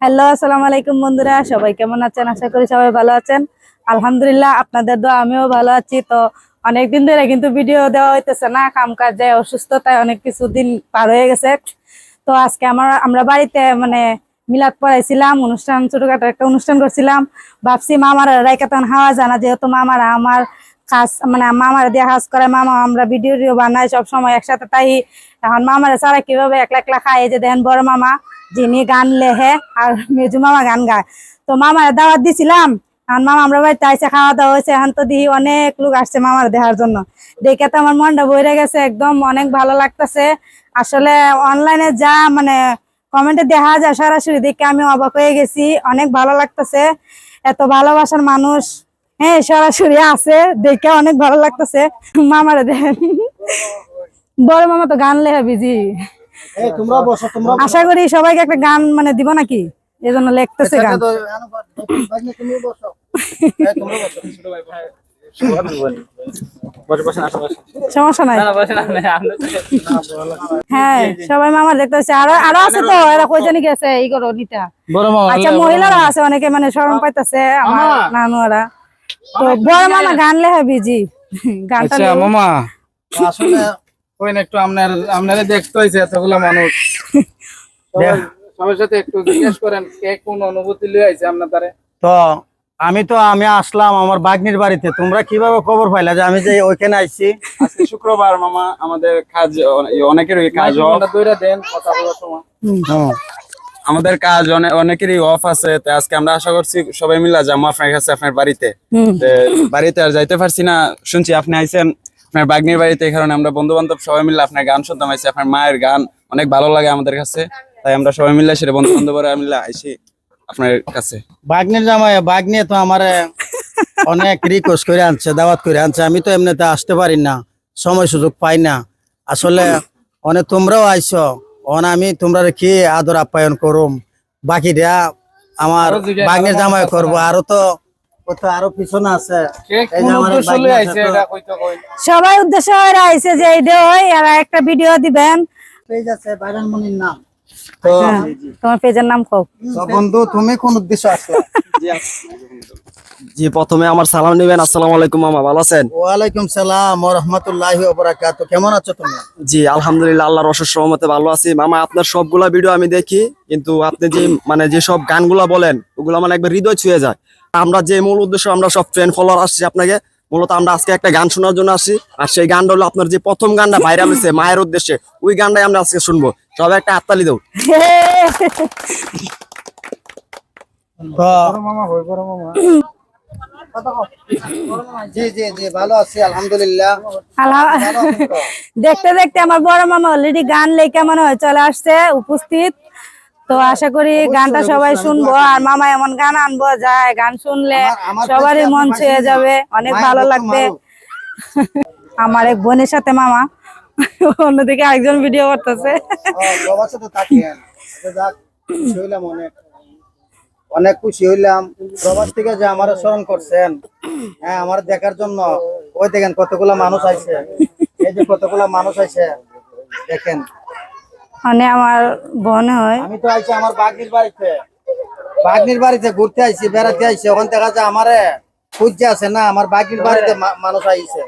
Hello, আসসালামু আলাইকুম বন্ধুরা। সবাই কেমন আছেন? আশা করি সবাই ভালো আছেন। আলহামদুলিল্লাহ, আপনাদের দোয়া আমিও ভালো আছি। তো অনেকদিন ধরে কিন্তু ভিডিও দেওয়া হইতেছে না কাম কাজে অসুস্থতায় অনেক কিছু দিন পার হয়ে গেছে। তো আজকে আমার আমরা বাড়িতে মানে মিলাদ পড়াইছিলাম, অনুষ্ঠান, ছোটখাটো একটা অনুষ্ঠান করছিলাম। ভাবছি মামার রাইকা তখন হাওয়া জানা যেহেতু মামারা আমার কাজ মানে মামার দিয়ে কাজ করে, মামা আমরা ভিডিও টিডিও বানাই, সব সময় একসাথে তাই এখন মামারা ছাড়া কীভাবে একলা একলা খায় যে দেখেন বড় মামা, যিনি গান লেহে আর মেজু মামা গান গায়। তো মামার দাওয়াত দিছিলাম আর মামা আমরা বাড়িতে আইসে খাওয়া দাওয়া হয়েছে, এখন তো দিই অনেক লোক আসছে মামার দেখার জন্য। দেখে তো আমার মনটা বইরে গেছে, একদম অনেক ভালো লাগতেছে। আসলে অনলাইনে যা মানে কমেন্টে দেখা যায় সরাসরি দেখে আমি অবাক হয়ে গেছি। অনেক ভালো লাগতেছে। এত ভালোবাসার মানুষ হ্যাঁ সরাসরি আছে দেখে অনেক ভালো লাগতেছে। মামারে দেখেন বড় মামা তো গান লেখা বিজি। এই তোমরা বসো তোমরা আশা করি সবাইকে একটা গান মানে দিব নাকি? এই জন্য লিখতেছে গান। তোমরা বসো। সমস্যা নাই। হ্যাঁ সবাই মামার দেখতেছে। আরও আরও আছে তো এরা কই জানি গেছে এই করো নিটা আচ্ছা মহিলারা আছে অনেকে মানে শরম পাইতেছে আমার নানুয়ারা। তো বড় মামা গান লেখা বিজি। গানটা আচ্ছা মামা। আসলে কইন একটু আপনার আপনারা দেখতে হয়েছে এতগুলা মানুষ। সবার সাথে একটু জিজ্ঞেস করেন কে কোন অনুভূতি আইছে আপনার তো আমি তো আমি আসলাম আমার বাগনির বাড়িতে। তোমরা কীভাবে খবর পাইলা যে আমি যে ওইখানে আইছি? আজকে শুক্রবার মামা আমাদের কাজ অ- অনেকেরই কাজ দইরা দেন কথা বলার সময়। আমাদের কাজ অনেকেরই অফ আছে তো আজকে আমরা আশা করছি সবাই মিলে যাব আপনার কাছে আপনার বাড়িতে। বাড়িতে আর যাইতে পারছি না। শুনছি আপনি আইছেন আপনার বাগনির বাড়িতে এই কারণে আমরা বন্ধু বান্ধব সবাই মিলে আপনার গান শুনতাম আইছি আপনার মায়ের গান অনেক ভালো লাগে আমাদের কাছে। তাই আমরা সবাই মিলে সেটা বন্ধু বান্ধবরা মিলে আইছি। আপনার কাছে? বাগনির জামাই বাগনি তো আমার অনেক রিকোয়েস্ট করে আনছে দাওয়াত করে আনছে। আমি তো এমনিতে আসতে পারি না সময় সুযোগ পাই না। আসলে অনেক তোমরাও আইছো অন আমি তোমরা কি আদর আপ্যায়ন করুম? বাকি বাকিটা আমার বাগনির জামাই। করব। আরও তো এটা সবাই উদ্দেশ্য হয়ে আইছে যে এই হয় একটা ভিডিও দিবেন। পেজ আছে বাইরান মনির নাম। তো হ্যাঁ, তোমার পেজের নাম কও। বন্ধু তুমি কোন উদ্দেশ্য আছে জি প্রথমে আমার সালাম নেবেন। আসসালামু আলাইকুম মামা ভালো আছেন? ওয়ালাইকুম সালাম ওয়া রাহমাতুল্লাহি ওয়া বারাকাতুহু। কেমন আছো তুমি? জি আলহামদুলিল্লাহ আল্লাহর অশেষ রহমতে ভালো আছি। মামা আপনার সবগুলা ভিডিও আমি দেখি কিন্তু আপনি যে মানে যে সব গানগুলা বলেন ওগুলো মানে একবার হৃদয় ছুঁয়ে যায়। আমরা যে মূল উদ্দেশ্য আমরা সব ফ্রেন্ড ফলোয়ার আসছি আপনাকে। মূলত আমরা আজকে একটা গান শোনার জন্য আসছি। আর সেই গানটা হলো আপনার যে প্রথম গানটা ভাইরাল হয়েছে মায়ের উদ্দেশ্যে ওই গানটাই আমরা আজকে শুনব। সবাই একটা হাততালি দেও তো মামা হই বড় মামা জি জি জি ভালো আছি আলহামদুলিল্লাহ। আল্লাহ- দেখতে দেখতে আমার বড় মামা অলরেডি গান লেখা মনে হয় চলে আসছে উপস্থিত। তো আশা করি গানটা সবাই শুনব আর মামা এমন গান আনব যায় গান শুনলে সবারই মন ছুঁয়ে যাবে অনেক ভালো লাগবে। আমার এক বোনের সাথে মামা। অন্যদিকে একজন ভিডিও করতেছে। থাকি আচ্ছা, যাক, অনেক। অনেক খুশি হইলাম। প্রবাস থেকে যে আমার স্মরণ করছেন হ্যাঁ আমার দেখার জন্য। ওই দেখেন কতগুলা মানুষ আছে এই যে কতগুলা মানুষ আছে দেখেন। মানে আমার বোন হয়। আমি তো আইছি আমার বাগনির বাড়িতে। বাগনির বাড়িতে ঘুরতে আইছি বেড়াতে আইছি। ওখান দেখা যায় আমারে খুঁজছে আছে না আমার বাগনির বাড়িতে মানুষ আইছে।